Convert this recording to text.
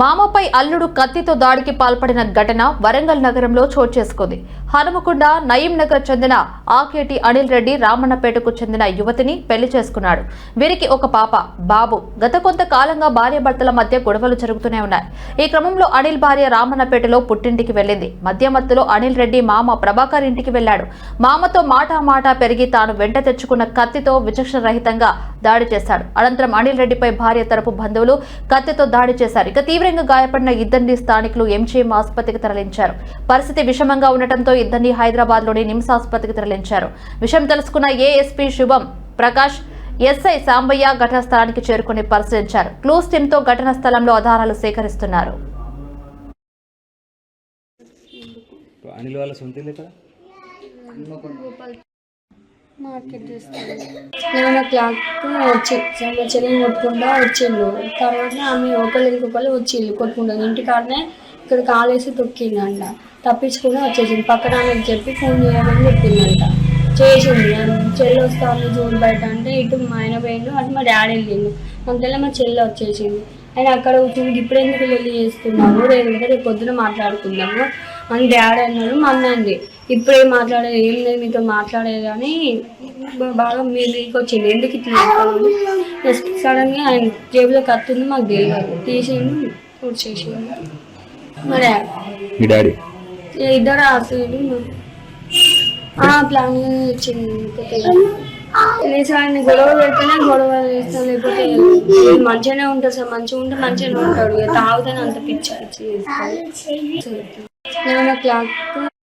మామపై అల్లుడు కత్తితో దాడికి పాల్పడిన ఘటన వరంగల్ నగరంలో చోటు చేసుకుంది. హనుమకొండ నయీం నగర్ చెందిన ఆకేటి అనిల్ రెడ్డి రామన్నపేటకు చెందిన యువతిని పెళ్ళి చేసుకున్నాడు. వీరికి ఒక పాప బాబు. గత కొంతకాలంగా భార్యాభర్తల మధ్య గొడవలు జరుగుతూనే ఉన్నాయి. ఈ క్రమంలో అనిల్ భార్య రామన్నపేటలో పుట్టింటికి వెళ్ళింది. మధ్య మత్తులో అనిల్ రెడ్డి మామ ప్రభాకర్ ఇంటికి వెళ్ళాడు మామతో మాటా మాటా పెరిగి తాను వెంట తెచ్చుకున్న కత్తితో విచక్షణ రహితంగా దాడి చేశాడు. అనంతరం అనిల్ రెడ్డిపై భార్య తరపు బంధువులు కత్తితో దాడి చేశారు. ఇక తీవ్రంగా గాయపడిన ఇద్దరిని స్థానికులు ఎంజీఎం ఆసుపత్రికి తరలించారు. పరిస్థితి విషమంగా ఉండటంతో ఇద్దరిని హైదరాబాద్లోని నిమ్స్ ఆసుపత్రికి తరలించారు. విషయం తెలుసుకున్న ఏఎస్పీ శుభం ప్రకాష్ ఎస్ఐ సాంబయ్య ఘటనా స్థలానికి చేరుకుని పరిశీలించారు. క్లూస్ టీంతో ఘటనా స్థలంలో ఆధారాలు సేకరిస్తున్నారు. అనిల్ వాళ్ళ సొంత మార్కెట్ చేస్తాను. నేను క్లాక్ వచ్చి మా చెల్లిని కొట్టుకుంటా వచ్చిండు తర్వాత ఆమె ఒకళ్ళు ఇంకొకళ్ళు వచ్చిండు కొట్టుకుంటాను ఇంటికాడనే ఇక్కడ కాలేసి తొక్కిందంట. తప్పించుకుని వచ్చేసింది. పక్కన ఆమెకు చెప్పి ఫోన్ చేయమని చెప్పిందంట. చేసింది. చెల్లి వస్తాను జూన్ బయట అంటే ఇటు మా ఆయన పోయిండు అటు మా డాడీ వెళ్ళిండు. అంతలో మా చెల్లి వచ్చేసింది. ఆయన అక్కడ కూర్చుని ఇప్పుడు ఎందుకు వెళ్ళి చేస్తున్నాము రేపు రేపు పొద్దున మాట్లాడుకుందాము. అని డాడీ అన్నాడు మా అన్న అంది ఇప్పుడేం మాట్లాడేది ఏం లేదు మీతో మాట్లాడేది అని బాగా మీ మీకు వచ్చింది. ఎందుకు ఇట్లా జస్ట్ సడన్గా ఆయన జేబులో కత్తుంది మాకు తెలియదు. తీసిండు కూర్చేసిండు మా డాడీ? ఇద్దరు ఆడుతుంది ప్లాన్ వచ్చింది ఆయన గొడవ పెడితేనే గొడవ చేస్తాను లేకపోతే. మంచిగానే ఉంటాడు సార్ మంచిగా ఉంటే మంచిగానే ఉంటాడు. ఇక తాగుతానే అంత పిచ్చి పిచ్చి క్లాక్